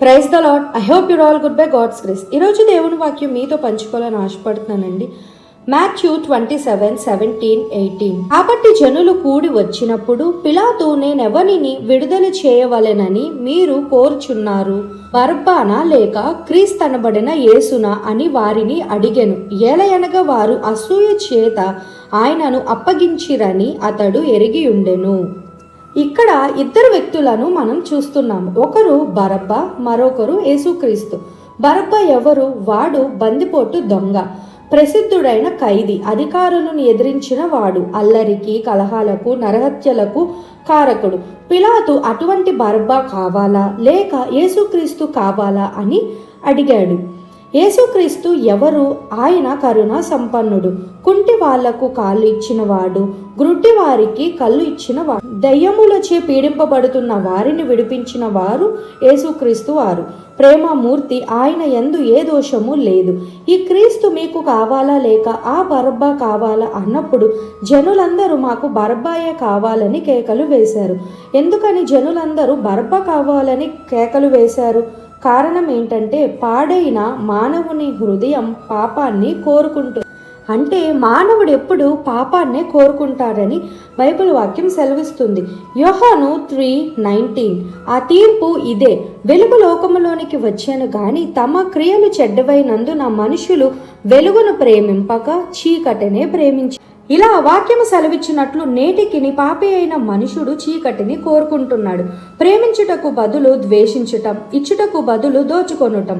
Praise the lord I hope you're all good by God's grace ఈరోజు దేవుని వాక్యం మీతో పంచుకోవాలని ఆశపడుతున్నానండి. Matthew twenty seven seventeen eighteen కాబట్టి జనులు కూడి వచ్చినప్పుడు పిలాతు నేనెవనిని విడుదల చేయవలెనని మీరు కోరుచున్నారు. బర్బానా లేక క్రీస్తనబడిన యేసునా అని వారిని అడిగెను. ఏలయనగా వారు అసూయ చేత ఆయనను అప్పగించిరని అతడు ఎరిగి ఉండెను. ఇక్కడ ఇద్దరు వ్యక్తులను మనం చూస్తున్నాము ఒకరు బరబ్బ మరొకరు యేసుక్రీస్తు. బరబ్బ ఎవరు? వాడు బందిపోటు దొంగ ప్రసిద్ధుడైన ఖైదీ అధికారులను ఎదిరించిన వాడు అల్లరికి కలహాలకు నరహత్యలకు కారకుడు. పిలాతు అటువంటి బరబ్బా కావాలా? లేక యేసుక్రీస్తు కావాలా అని అడిగాడు. యేసుక్రీస్తు ఎవరు? ఆయన కరుణ సంపన్నుడు. కుంటి వాళ్ళకు కాళ్ళు ఇచ్చినవాడు. గ్రుడ్డి వారికి కళ్ళు ఇచ్చినవాడు. దయ్యములచే పీడింపబడుతున్న వారిని విడిపించిన వారు యేసుక్రీస్తు వారు. ప్రేమమూర్తి ఆయన ఎందు ఏ దోషము లేదు. ఈ క్రీస్తు మీకు కావాలా లేక ఆ బరబ్బా కావాలా అన్నప్పుడు జనులందరూ మాకు బరబ్బాయే కావాలని కేకలు వేశారు. ఎందుకని జనులందరూ బరబ్బా కావాలని కేకలు వేశారు? కారణం ఏంటంటే పాడైన మానవుని హృదయం పాపాన్ని కోరుకుంటుంది అంటే మానవుడు ఎప్పుడు పాపాన్నే కోరుకుంటాడని బైబిల్ వాక్యం సెలవిస్తుంది. యోహాను త్రీ నైన్టీన్. ఆ తీర్పు ఇదే. వెలుగు లోకములోనికి వచ్చాను గాని తమ క్రియలు చెడ్డవైనందున మనుషులు వెలుగును ప్రేమింపక చీకటనే ప్రేమించారు ఇలా వాక్యము సెలవిచ్చినట్లు నేటికిని పాపి అయిన మనుషుడు చీకటిని కోరుకుంటున్నాడు. ప్రేమించుటకు బదులు ద్వేషించటం ఇచ్చుటకు బదులు దోచుకొనుటం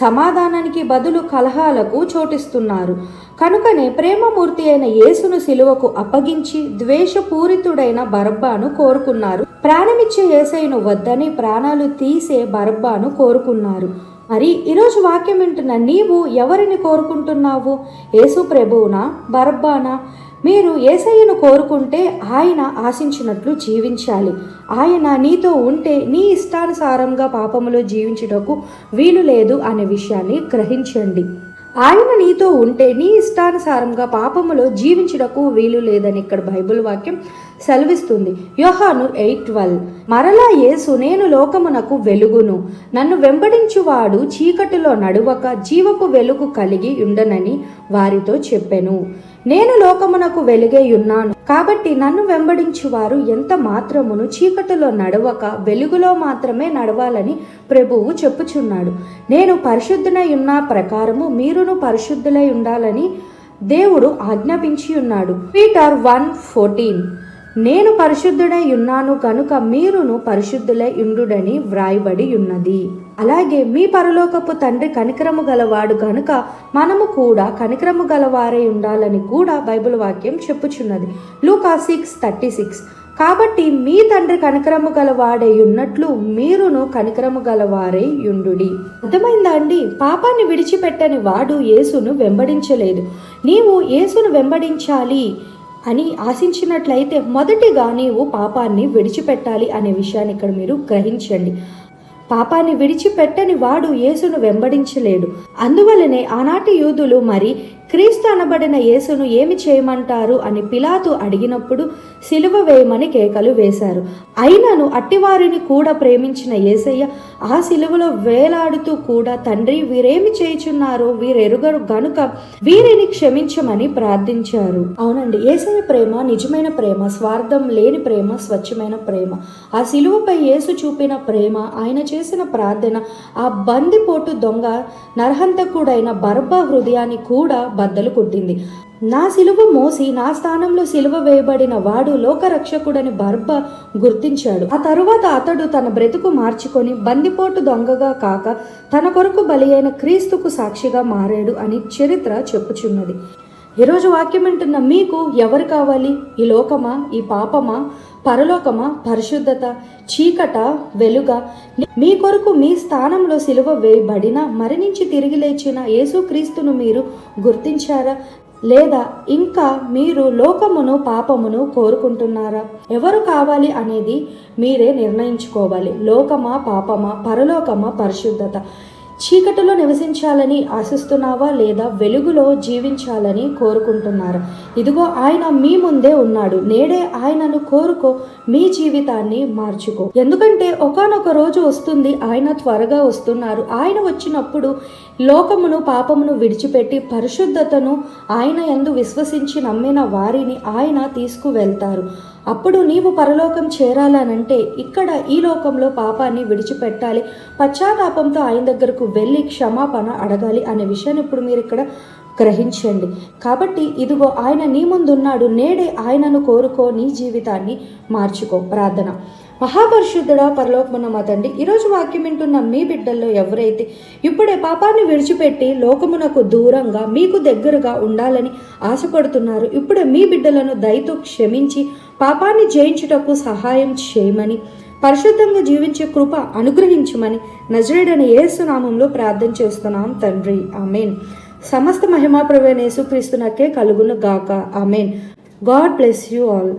సమాధానానికి బదులు కలహాలకు చోటిస్తున్నారు. కనుకనే ప్రేమమూర్తి అయిన యేసును సిలువకు అప్పగించి ద్వేషపూరితుడైన బరబ్బాను కోరుకున్నారు. ప్రాణమిచ్చే యేసైను వద్దని ప్రాణాలు తీసే బరబ్బాను కోరుకున్నారు. మరి ఈరోజు వాక్యం వింటున్న నీవు ఎవరిని కోరుకుంటున్నావు? యేసు ప్రభువునా? బరబ్బానా? మీరు ఏసయ్యను కోరుకుంటే ఆయన ఆశించినట్లు జీవించాలి. ఆయన నీతో ఉంటే నీ ఇష్టానుసారంగా పాపములో జీవించుటకు వీలు లేదు అనే విషయాన్ని గ్రహించండి. ఆయన నీతో ఉంటే నీ ఇష్టానుసారంగా పాపములో జీవించుటకు వీలు లేదని ఇక్కడ బైబిల్ వాక్యం సెలవిస్తుంది. యోహాను ఎయిట్ ట్వెల్వ్. మరలా యేసు నేను లోకమునకు వెలుగును. నన్ను వెంబడించువాడు చీకటిలో నడువక జీవపు వెలుగు కలిగి ఉండనని వారితో చెప్పెను. నేను లోకమునకు వెలుగై ఉన్నాను కాబట్టి నన్ను వెంబడించువారు ఎంత మాత్రమును చీకటిలో నడవక వెలుగులో మాత్రమే నడవాలని ప్రభువు చెప్పుచున్నాడు. నేను పరిశుద్ధునై ఉన్న ప్రకారము మీరును పరిశుద్ధులై ఉండాలని దేవుడు ఆజ్ఞాపించి ఉన్నాడు పీటర్ వన్ ఫోర్టీన్. నేను పరిశుద్ధుడై ఉన్నాను కనుక మీరును పరిశుద్ధులై ఉండుడని వ్రాయబడి ఉన్నది. అలాగే మీ పరలోకపు తండ్రి కనికరము గలవాడు కనుక మనము కూడా కనికరము గలవారై ఉండాలని కూడా బైబిల్ వాక్యం చెప్పుచున్నది. లూకా సిక్స్ థర్టీ సిక్స్. కాబట్టి మీ తండ్రి కనికరము గలవాడై ఉన్నట్లు మీరును కనికరము గలవారై యుండుడి అర్థమైందా అండి? పాపాన్ని విడిచిపెట్టని వాడు యేసును వెంబడించలేదు. నీవు యేసును వెంబడించాలి. అని ఆశించినట్లయితే మొదటిగా నీవు పాపాన్ని విడిచిపెట్టాలి అనే విషయాన్ని ఇక్కడ మీరు గ్రహించండి. పాపాన్ని విడిచిపెట్టని వాడు యేసును వెంబడించలేడు. అందువలనే ఆనాటి యూదులు మరి క్రీస్తు అనబడిన యేసును ఏమి చేయమంటారు అని పిలాతు అడిగినప్పుడు సిలువ వేయమని కేకలు వేశారు. అయినను అట్టివారిని కూడా ప్రేమించిన యేసయ్య ఆ సిలువలో వేలాడుతూ కూడా తండ్రి వీరేమి చేయుచున్నారో వీరెరుగరు గనుక వీరిని క్షమించమని ప్రార్థించారు. అవునండి ఏసయ్య ప్రేమ నిజమైన ప్రేమ స్వార్థం లేని ప్రేమ స్వచ్ఛమైన ప్రేమ. ఆ సిలువపై యేసు చూపిన ప్రేమ ఆయన చేసిన ప్రార్థన ఆ బందిపోటు దొంగ నరహంతకుడైన బర్భ హృదయాన్ని కూడా బద్దలు కొట్టింది. నా సిలువ మోసి నా స్థానంలో సిలువ వేయబడిన వాడు లోకరక్షకుడని బర్బ గుర్తించాడు. ఆ తరువాత అతడు తన బ్రతుకు మార్చుకొని బందిపోటు దొంగగా కాక తన కొరకు బలి అయిన క్రీస్తుకు సాక్షిగా మారాడు అని చరిత్ర చెప్పుచున్నది. ఈరోజు వాక్యం వింటున్న మీకు ఎవరు కావాలి? ఈ లోకమా? ఈ పాపమా? పరలోకమా? పరిశుద్ధత? చీకట? వెలుగ? మీ కొరకు మీ స్థానంలో సిలువ వేయబడిన మరణించి తిరిగి లేచిన యేసుక్రీస్తును మీరు గుర్తించారా? లేదా ఇంకా మీరు లోకమును పాపమును కోరుకుంటున్నారా? ఎవరు కావాలి అనేది మీరే నిర్ణయించుకోవాలి. లోకమా పాపమా? పరలోకమా? పరిశుద్ధత? చీకటిలో నివసించాలని ఆశిస్తున్నావా లేదా వెలుగులో జీవించాలని కోరుకుంటున్నారా? ఇదిగో ఆయన మీ ముందే ఉన్నాడు. నేడే ఆయనను కోరుకో మీ జీవితాన్ని మార్చుకో. ఎందుకంటే ఒకానొక రోజు వస్తుంది ఆయన త్వరగా వస్తున్నారు. ఆయన వచ్చినప్పుడు లోకమును పాపమును విడిచిపెట్టి పరిశుద్ధతను ఆయన ఎందు విశ్వసించి నమ్మిన వారిని ఆయన తీసుకువెళ్తారు. అప్పుడు నీవు పరలోకం చేరాలనంటే ఇక్కడ ఈ లోకంలో పాపాన్ని విడిచిపెట్టాలి. పశ్చాత్తాపంతో ఆయన దగ్గరకు వెళ్ళి క్షమాపణ అడగాలి అనే విషయాన్ని ఇప్పుడు మీరు ఇక్కడ గ్రహించండి. కాబట్టి ఇదిగో ఆయన నీ ముందున్నాడు నేడే ఆయనను కోరుకో నీ జీవితాన్ని మార్చుకో. ప్రార్థన. మహాపరిశుద్ధుడా పరలోకమున్న మా తండ్రి ఈరోజు వాక్యం వింటున్న మీ బిడ్డల్లో ఎవరైతే ఇప్పుడే పాపాన్ని విడిచిపెట్టి లోకమునకు దూరంగా మీకు దగ్గరగా ఉండాలని ఆశపడుతున్నారు ఇప్పుడే మీ బిడ్డలను దయతో క్షమించి పాపాన్ని జయించుటకు సహాయం చేయమని పరిశుద్ధంగా జీవించే కృప అనుగ్రహించమని నజరేడని ఏసునామంలో ప్రార్థన చేస్తున్నాం తండ్రి. ఆమెన్. సమస్త మహిమా ప్రవేణ యేసుక్రీస్తునకే కలుగును గాక. Amen. God bless you all.